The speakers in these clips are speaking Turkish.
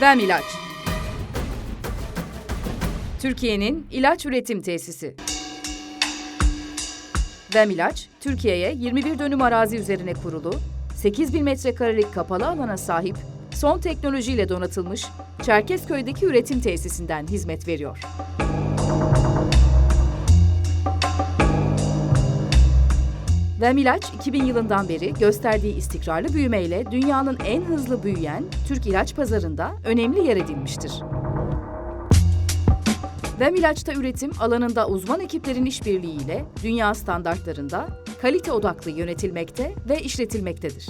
Vem İlaç Türkiye'nin ilaç üretim tesisi. Vem İlaç, Türkiye'ye 21 dönüm arazi üzerine kurulu, 8 bin metrekarelik kapalı alana sahip, son teknolojiyle donatılmış Çerkezköy'deki üretim tesisinden hizmet veriyor. Vem İlaç 2000 yılından beri gösterdiği istikrarlı büyümeyle dünyanın en hızlı büyüyen Türk ilaç pazarında önemli yer edinmiştir. İlaç'ta üretim alanında uzman ekiplerin işbirliğiyle dünya standartlarında kalite odaklı yönetilmekte ve işletilmektedir.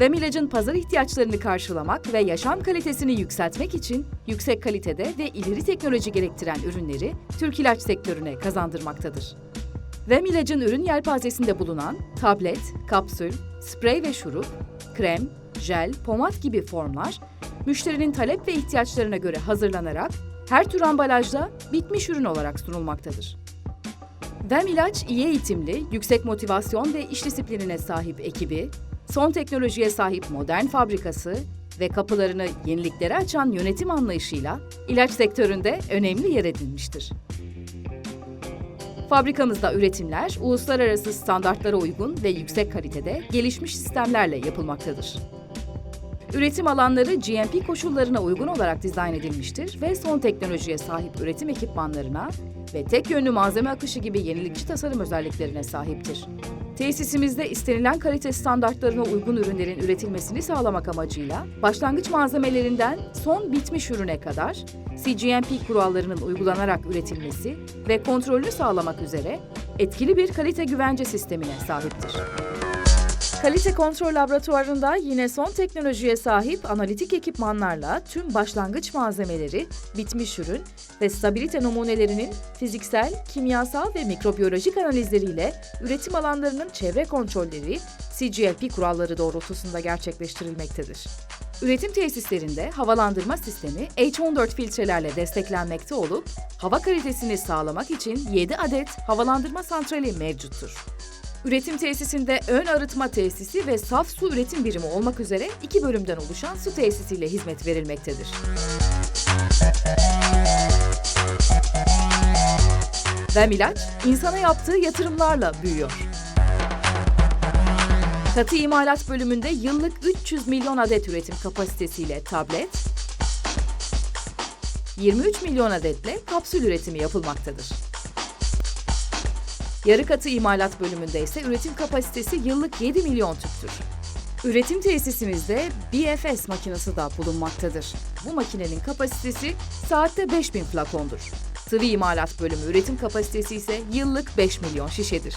İlaç'ın pazar ihtiyaçlarını karşılamak ve yaşam kalitesini yükseltmek için yüksek kalitede ve ileri teknoloji gerektiren ürünleri Türk ilaç sektörüne kazandırmaktadır. Vem ilacın ürün yelpazesinde bulunan tablet, kapsül, sprey ve şurup, krem, jel, pomat gibi formlar, müşterinin talep ve ihtiyaçlarına göre hazırlanarak her tür ambalajda bitmiş ürün olarak sunulmaktadır. Vem ilaç iyi eğitimli, yüksek motivasyon ve iş disiplinine sahip ekibi, son teknolojiye sahip modern fabrikası ve kapılarını yeniliklere açan yönetim anlayışıyla ilaç sektöründe önemli yer edinmiştir. Fabrikamızda üretimler uluslararası standartlara uygun ve yüksek kalitede gelişmiş sistemlerle yapılmaktadır. Üretim alanları GMP koşullarına uygun olarak dizayn edilmiştir ve son teknolojiye sahip üretim ekipmanlarına ve tek yönlü malzeme akışı gibi yenilikçi tasarım özelliklerine sahiptir. Tesisimizde istenilen kalite standartlarına uygun ürünlerin üretilmesini sağlamak amacıyla başlangıç malzemelerinden son bitmiş ürüne kadar CGMP kurallarının uygulanarak üretilmesi ve kontrolünü sağlamak üzere etkili bir kalite güvence sistemine sahiptir. Kalite kontrol laboratuvarında yine son teknolojiye sahip analitik ekipmanlarla tüm başlangıç malzemeleri, bitmiş ürün ve stabilite numunelerinin fiziksel, kimyasal ve mikrobiyolojik analizleriyle üretim alanlarının çevre kontrolleri CGLP kuralları doğrultusunda gerçekleştirilmektedir. Üretim tesislerinde havalandırma sistemi H14 filtrelerle desteklenmekte olup, hava kalitesini sağlamak için 7 adet havalandırma santrali mevcuttur. Üretim tesisinde ön arıtma tesisi ve saf su üretim birimi olmak üzere iki bölümden oluşan su tesisiyle hizmet verilmektedir. Vem ilaç, insana yaptığı yatırımlarla büyüyor. Katı imalat bölümünde yıllık 300 milyon adet üretim kapasitesiyle tablet, 23 milyon adetle kapsül üretimi yapılmaktadır. Yarı katı imalat bölümünde ise üretim kapasitesi yıllık 7 milyon tüptür. Üretim tesisimizde BFS makinesi de bulunmaktadır. Bu makinenin kapasitesi saatte 5000 flakondur. Sıvı imalat bölümü üretim kapasitesi ise yıllık 5 milyon şişedir.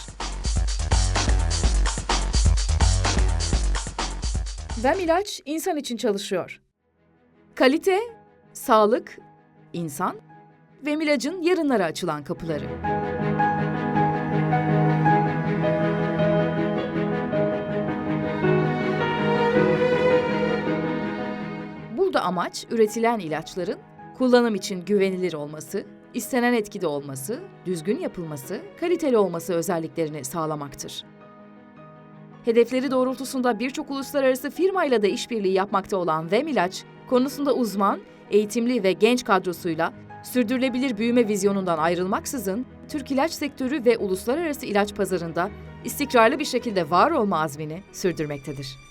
Vem ilaç insan için çalışıyor. Kalite, sağlık, insan, Vem ilacın yarınlara açılan kapıları. Burada amaç üretilen ilaçların kullanım için güvenilir olması, istenen etkide olması, düzgün yapılması, kaliteli olması özelliklerini sağlamaktır. Hedefleri doğrultusunda birçok uluslararası firmayla da işbirliği yapmakta olan Vem konusunda uzman, eğitimli ve genç kadrosuyla sürdürülebilir büyüme vizyonundan ayrılmaksızın Türk ilaç sektörü ve uluslararası ilaç pazarında istikrarlı bir şekilde var olma azmini sürdürmektedir.